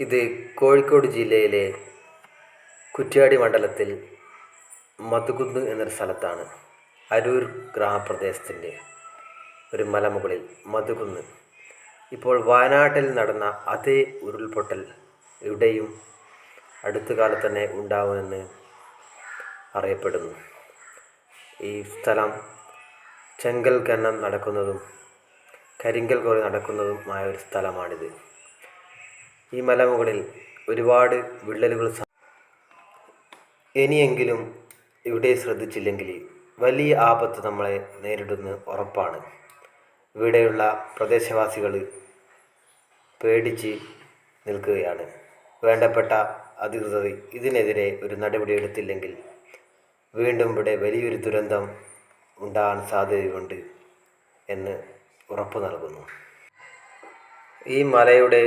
ഇത് കോഴിക്കോട് ജില്ലയിലെ കുറ്റ്യാടി മണ്ഡലത്തിൽ മധുകുന്ന് എന്നൊരു സ്ഥലത്താണ്. അരൂർ ഗ്രാമപ്രദേശത്തിന്റെ ഒരു മലമുകളിൽ മധുകുന്ന്. ഇപ്പോൾ വയനാട്ടിൽ നടന്ന അതേ ഉരുൾപൊട്ടൽ ഇവിടെയും അടുത്ത കാലത്ത് തന്നെ ഉണ്ടാവുമെന്ന് അറിയപ്പെടുന്നു. ഈ സ്ഥലം ചെങ്കൽ ഖനനം നടക്കുന്നതും കരിങ്കൽ കോറി നടക്കുന്നതുമായ ഒരു സ്ഥലമാണിത്. ഈ മലമുകളിൽ ഒരുപാട് വിള്ളലുകൾ ഇനിയെങ്കിലും ഇവിടെ ശ്രദ്ധിച്ചില്ലെങ്കിൽ വലിയ ആപത്ത് നമ്മളെ നേരിടുന്ന ഉറപ്പാണ്. ഇവിടെയുള്ള പ്രദേശവാസികൾ പേടിച്ച് നിൽക്കുകയാണ്. വേണ്ടപ്പെട്ട അധികൃതർ ഇതിനെതിരെ ഒരു നടപടി എടുത്തില്ലെങ്കിൽ വീണ്ടും ഇവിടെ വലിയൊരു ദുരന്തം ഉണ്ടാകാൻ സാധ്യതയുണ്ട് എന്ന് ഉറപ്പ് നൽകുന്നു. ഈ മലയുടെ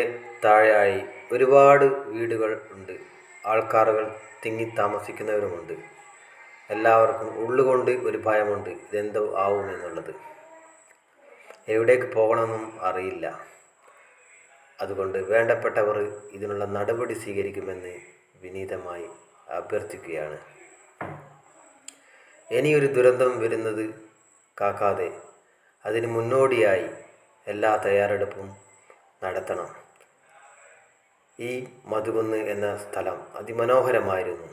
താഴെയായി ഒരുപാട് വീടുകൾ ഉണ്ട്. ആൾക്കാരുകൾ തിങ്ങി താമസിക്കുന്നവരുമുണ്ട് എല്ലാവർക്കും ഉള്ളുകൊണ്ട് ഒരു ഭയമുണ്ട്. ഇതെന്തോ ആവുമെന്നുള്ളത് എവിടേക്ക് പോകണമെന്നും അറിയില്ല. അതുകൊണ്ട് വേണ്ടപ്പെട്ടവർ ഇതിനുള്ള നടപടി സ്വീകരിക്കുമെന്ന് വിനീതമായി അഭ്യർത്ഥിക്കുകയാണ്. ഇനിയൊരു ദുരന്തം വരുന്നത് കാക്കാതെ. അതിന് മുന്നോടിയായി എല്ലാ തയ്യാറെടുപ്പും നടത്തണം. ഈ മധുകുന്ന് എന്ന സ്ഥലം അതിമനോഹരമായിരുന്നു.